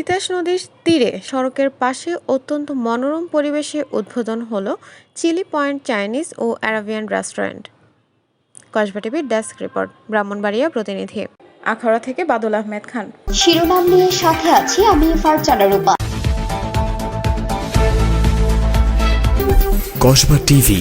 তিতাস নদীর তীরে সড়কের পাশে অত্যন্ত মনোরম পরিবেশে উদ্বোধন হল চিলি পয়েন্ট চাইনিজ ও অ্যারাবিয়ান রেস্টুরেন্ট। কসবা টিভির ডেস্ক রিপোর্ট ব্রাহ্মণবাড়িয়া প্রতিনিধি আখাড়া থেকে বাদল আহমেদ খান। শিরোনাম নিয়ে সাথে আছি আমি ফারজানা রূপা। কসবা টিভি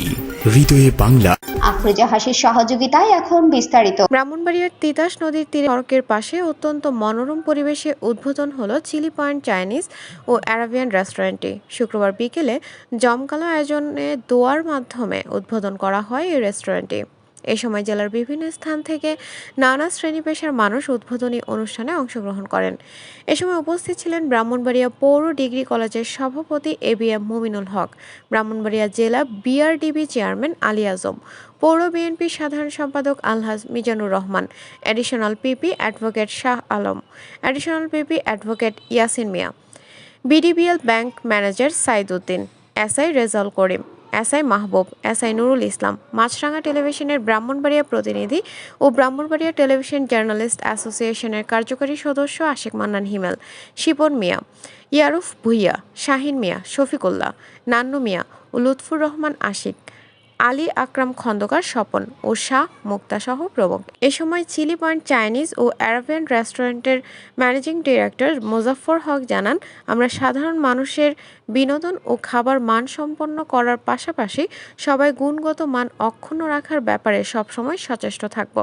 হৃদয়ে বাংলা। আফরোজা হাসির সহযোগিতায় এখন বিস্তারিত। ব্রাহ্মণবাড়িয়ার তিতাস নদীর তীরে সড়কের পাশে অত্যন্ত মনোরম পরিবেশে উদ্বোধন হলো চিলি পয়েন্ট চাইনিজ ও অ্যারাবিয়ান রেস্টুরেন্টটি। শুক্রবার বিকেলে জমকালো আয়োজনে দোয়ার মাধ্যমে উদ্বোধন করা হয় এই রেস্টুরেন্টটি। এ সময় জেলার বিভিন্ন স্থান থেকে নানা শ্রেণি পেশার মানুষ উদ্বোধনী অনুষ্ঠানে অংশগ্রহণ করেন। এ সময় উপস্থিত ছিলেন ব্রাহ্মণবাড়িয়া পৌর ডিগ্রি কলেজের সভাপতি A B M Muminul Haque, Brahmanbaria জেলা বিআরডিবি চেয়ারম্যান আলী আজম, পৌর বিএনপির সাধারণ সম্পাদক Alhaj Mizanur Rahman, additional PP advocate Shah Alam, additional PP advocate Yasin Mia BDBL bank manager Saeed Uddin SI Rezaul Karim SI Mahbub, S I Nurul Islam, Maasranga টেলিভিশনের ব্রাহ্মণবাড়িয়া প্রতিনিধি ও Brahmanbaria television journalist অ্যাসোসিয়েশনের কার্যকারী সদস্য আশিক মান্নান হিমেল শিপন মিয়া, ইয়ারুফ ভুইয়া, শাহিন মিয়া, শফিকুল্লাহ, নান্নু মিয়া ও লুৎফুর রহমান আশিক। আলী আকরাম খন্দকার স্বপন ও শাহ মুক্তাসহ প্রমুখ এ সময় চিলি পয়েন্ট চাইনিজ ও Arabian রেস্টুরেন্টের ম্যানেজিং ডিরেক্টর মোজাফফর হক জানান, আমরা সাধারণ মানুষের বিনোদন ও খাবার মান সম্পন্ন করার পাশাপাশি সবাই গুণগত মান অক্ষুণ্ণ রাখার ব্যাপারে সবসময় সচেষ্ট থাকব।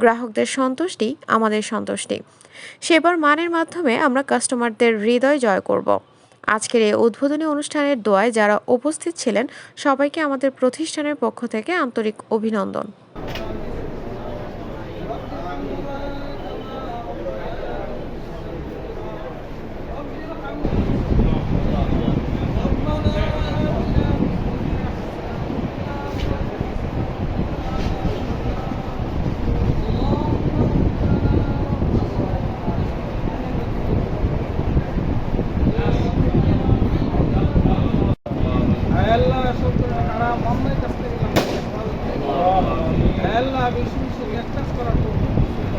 গ্রাহকদের সন্তুষ্টি আমাদের সন্তুষ্টি। সেবার মানের মাধ্যমে আমরা কাস্টমারদের হৃদয় জয় করব। আজকের এই উদ্বোধনী অনুষ্ঠানের দোয়ায় যারা উপস্থিত ছিলেন, সবাইকে আমাদের প্রতিষ্ঠানের পক্ষ থেকে আন্তরিক অভিনন্দন আল্লাহ শুক্র তারা মনের কাছ থেকে আল্লাহ বেশি বেশি লেকচার করার তো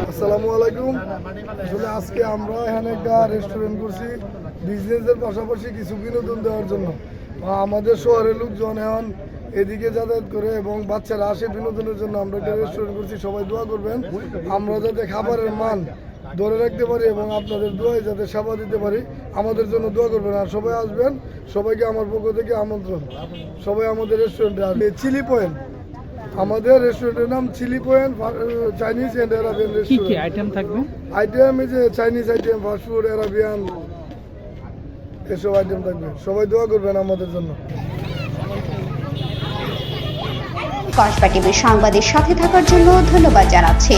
আসসালামু আলাইকুম। আসলে আজকে আমরা এখানে একটা রেস্টুরেন্ট করছি বিজনেসের পাশাপাশি কিছু বিনোদন দেওয়ার জন্য। আমাদের শহরের লোকজন এখন এদিকে যাতায়াত করে এবং বাচ্চারা আসে বিনোদনের জন্য। আমরা একটা রেস্টুরেন্ট করছি, সবাই দোয়া করবেন। আমরা যাতে খাবারের মান ধরে রাখতে পারি এবং আপনাদের দোয়ায় যাতে সেবা দিতে পারি। আমাদের জন্য দোয়া করবেন আর সবাই আসবেন সবাইকে আমার পক্ষ থেকে আমন্ত্রণ। সবাই আমাদের রেস্টুরেন্টে আসবে চিলি পয়েন্ট আমাদের রেস্টুরেন্টের নাম Chilli Point Chinese and Arabian কি কি রেস্টুরেন্ট আইটেম থাকবে? আইটেম এই যে Chinese item fast food Arabian এসব আইটেম থাকবে। সবাই দোয়া করবেন আমাদের জন্য। কসবা টিভির সংবাদের সাথে থাকার জন্য ধন্যবাদ জানাচ্ছি।